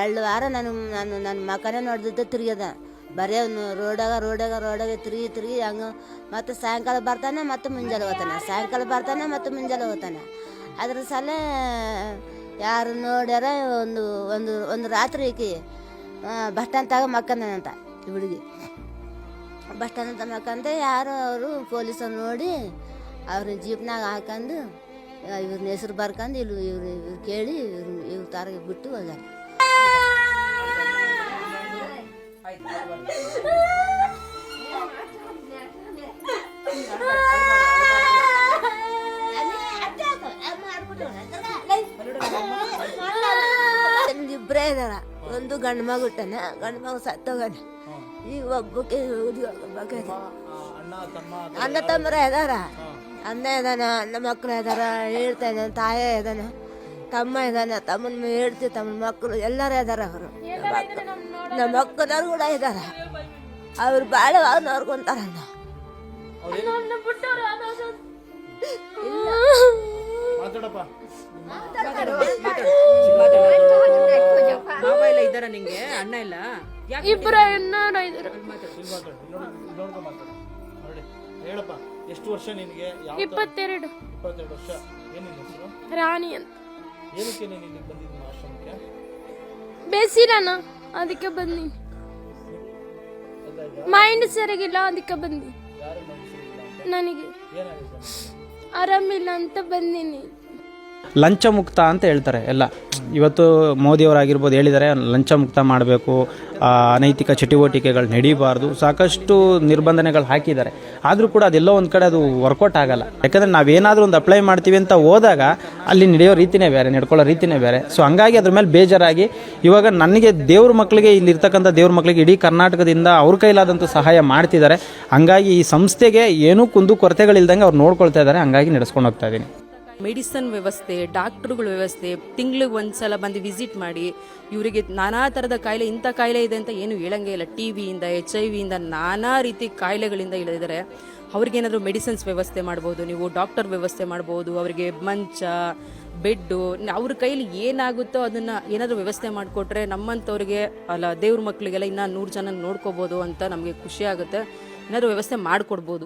ಎರಡು ವಾರ ನಾನು ನಾನು ನನ್ನ ಮಕನೇ ನೋಡ್ದಿದ್ದೆ ತಿರುಗಿದ ಬರೀ ಅವನು ರೋಡಾಗ ರೋಡಾಗ ರೋಡಾಗ ತಿರುಗಿ ತಿರುಗಿ ಹಂಗೆ ಮತ್ತು ಸಾಯಂಕಾಲ ಬರ್ತಾನೆ, ಮತ್ತು ಮುಂಜಾನೆ ಹೋಗ್ತಾನೆ. ಸಾಯಂಕಾಲ ಬರ್ತಾನೆ, ಮತ್ತು ಮುಂಜಾನೆ ಹೋಗ್ತಾನೆ. ಅದ್ರ ಸಲ ಯಾರು ನೋಡ್ಯಾರ ಒಂದು ಒಂದು ಒಂದು ರಾತ್ರಿ ಈಕಿ ಬಸ್ ಸ್ಟ್ಯಾಂಡ್ ತಗ ಮಕ್ಕಂದನಂತ ಈ ಹುಡುಗಿ. ಬಸ್ ಸ್ಟ್ಯಾಂಡ್ ಅಂತ ಮಕ್ಕಂದೆ ಯಾರು ಅವರು ಪೊಲೀಸರು ನೋಡಿ ಅವ್ರ ಜೀಪ್ನಾಗ ಹಾಕೊಂಡು ಇವ್ರನ್ನ ಹೆಸ್ರು ಬರ್ಕೊಂಡು ಇಲ್ಲಿ ಇವ್ರು ಇವ್ರು ಕೇಳಿ ಇವ್ರು, ಇವ್ರ ತಾರಿಗೆ ಬಿಟ್ಟು ಹೋಗ್ಯಾರ. ಇಬ್ಬರೇ ಇದಾರ. ಒಂದು ಗಂಡು ಮಗು ಹುಟ್ಟನ ಗಂಡು ಮಗು ಸತ್ತೋಗನ. ಈಗ ಒಬ್ಬಕ್ಕೆ ಅಣ್ಣ ತಮ್ಮ ಅಣ್ಣ ತಮ್ಮರ ಇದಾರ. ಅಣ್ಣ ಇದಾನ ಅಣ್ಣ ಮಕ್ಕಳು ಇದಾರ ಹೇಳ್ತಾ ಇದ್ದಾನೆ ತಾಯ ಇದಾನ. ತಮ್ಮ ಇದ್ದಾನೆ ತಮ್ಮನ ಹೇಳ್ತಿ ತಮ್ಮ ಮಕ್ಕಳು ಎಲ್ಲರೂ ಇದಾರ ಅವರು. ನಮ್ಮ ಮಕ್ಕಳವ್ರು ಕೂಡ ಇದ್ದಾರೆ ಅವ್ರು ಬಾಳೆ ಅವ್ರಿಗೊಂತಾರ ಮಾತಾಡಪ್ಪ. ಮಾವ ಎಲ್ಲ ಇದ್ದಾರ ನಿಂಗೆ? ಅಣ್ಣ ಇಲ್ಲ? ಇಬ್ಬರ ಹೇಳಪ್ಪ ಎಷ್ಟು ವರ್ಷ ನಿನಗೆ? ಇಪ್ಪತ್ತೆರಡು. ವರ್ಷ. ರಾಣಿ ಅಂತ. ಏನಕ್ಕೆ ನೀನು ಇಲ್ಲಿಗೆ ಬಂದಿದ್ದೀನಿ ಆಶ್ರಮಕ್ಕೆ? ಬೇಸಿರಣ್ಣ ಅದಕ್ಕೆ ಬಂದಿ ಮೈಂಡ್ ಸರಿಗಿಲ್ಲ ಅದಕ್ಕೆ ಬಂದಿ ನನಗೆ ಆರಾಮಿಲ್ಲ ಅಂತ ಬಂದೀನಿ. ಲಂಚ ಮುಕ್ತ ಅಂತ ಹೇಳ್ತಾರೆ. ಎಲ್ಲ, ಇವತ್ತು ಮೋದಿಯವರಾಗಿರ್ಬೋದು ಹೇಳಿದ್ದಾರೆ ಲಂಚ ಮುಕ್ತ ಮಾಡಬೇಕು ಅನೈತಿಕ ಚಟುವಟಿಕೆಗಳು ನಡೀಬಾರ್ದು, ಸಾಕಷ್ಟು ನಿರ್ಬಂಧನೆಗಳು ಹಾಕಿದ್ದಾರೆ. ಆದರೂ ಕೂಡ ಅದೆಲ್ಲೋ ಒಂದು ಕಡೆ ಅದು ವರ್ಕೌಟ್ ಆಗಲ್ಲ. ಯಾಕಂದರೆ ನಾವೇನಾದರೂ ಒಂದು ಅಪ್ಲೈ ಮಾಡ್ತೀವಿ ಅಂತ ಹೋದಾಗ ಅಲ್ಲಿ ನಡೆಯೋ ರೀತಿನೇ ಬೇರೆ, ನಡ್ಕೊಳ್ಳೋ ರೀತಿನೇ ಬೇರೆ. ಸೊ ಹಂಗಾಗಿ ಅದ್ರ ಮೇಲೆ ಬೇಜಾರಾಗಿ ಇವಾಗ ನನಗೆ ದೇವ್ರ ಮಕ್ಕಳಿಗೆ ಇಲ್ಲಿರ್ತಕ್ಕಂಥ ದೇವ್ರ ಮಕ್ಕಳಿಗೆ ಇಡೀ ಕರ್ನಾಟಕದಿಂದ ಅವ್ರ ಕೈಲಾದಂಥ ಸಹಾಯ ಮಾಡ್ತಿದ್ದಾರೆ. ಹಂಗಾಗಿ ಈ ಸಂಸ್ಥೆಗೆ ಏನೂ ಕುಂದು ಕೊರತೆಗಳಿಲ್ದಂಗೆ ಅವ್ರು ನೋಡ್ಕೊಳ್ತಾ ಇದ್ದಾರೆ. ಹಂಗಾಗಿ ನಡೆಸ್ಕೊಂಡು ಹೋಗ್ತಾ ಇದ್ದೀನಿ. ಮೆಡಿಸನ್ ವ್ಯವಸ್ಥೆ, ಡಾಕ್ಟ್ರುಗಳ ವ್ಯವಸ್ಥೆ, ತಿಂಗ್ಳಿಗೆ ಒಂದ್ಸಲ ಬಂದು ವಿಸಿಟ್ ಮಾಡಿ, ಇವರಿಗೆ ನಾನಾ ಥರದ ಕಾಯಿಲೆ, ಇಂಥ ಕಾಯಿಲೆ ಇದೆ ಅಂತ ಏನು ಹೇಳಂಗೆ ಇಲ್ಲ. ಟಿ ವಿಯಿಂದ, ಎಚ್ ಐ ವಿಯಿಂದ ನಾನಾ ರೀತಿ ಕಾಯಿಲೆಗಳಿಂದ ಇಳಿದಿದ್ದಾರೆ. ಅವ್ರಿಗೇನಾದರೂ ಮೆಡಿಸಿನ್ಸ್ ವ್ಯವಸ್ಥೆ ಮಾಡ್ಬೋದು, ನೀವು ಡಾಕ್ಟರ್ ವ್ಯವಸ್ಥೆ ಮಾಡ್ಬೋದು, ಅವರಿಗೆ ಮಂಚ, ಬೆಡ್ಡು, ಅವ್ರ ಕೈಲಿ ಏನಾಗುತ್ತೋ ಅದನ್ನ ಏನಾದರೂ ವ್ಯವಸ್ಥೆ ಮಾಡಿಕೊಟ್ರೆ ನಮ್ಮಂಥವ್ರಿಗೆ, ಅಲ್ಲ ದೇವ್ರ ಮಕ್ಕಳಿಗೆಲ್ಲ ಇನ್ನೂ ನೂರು ಜನ ನೋಡ್ಕೋಬೋದು ಅಂತ ನಮಗೆ ಖುಷಿ ಆಗುತ್ತೆ. ಏನಾದರೂ ವ್ಯವಸ್ಥೆ ಮಾಡಿಕೊಡ್ಬೋದು.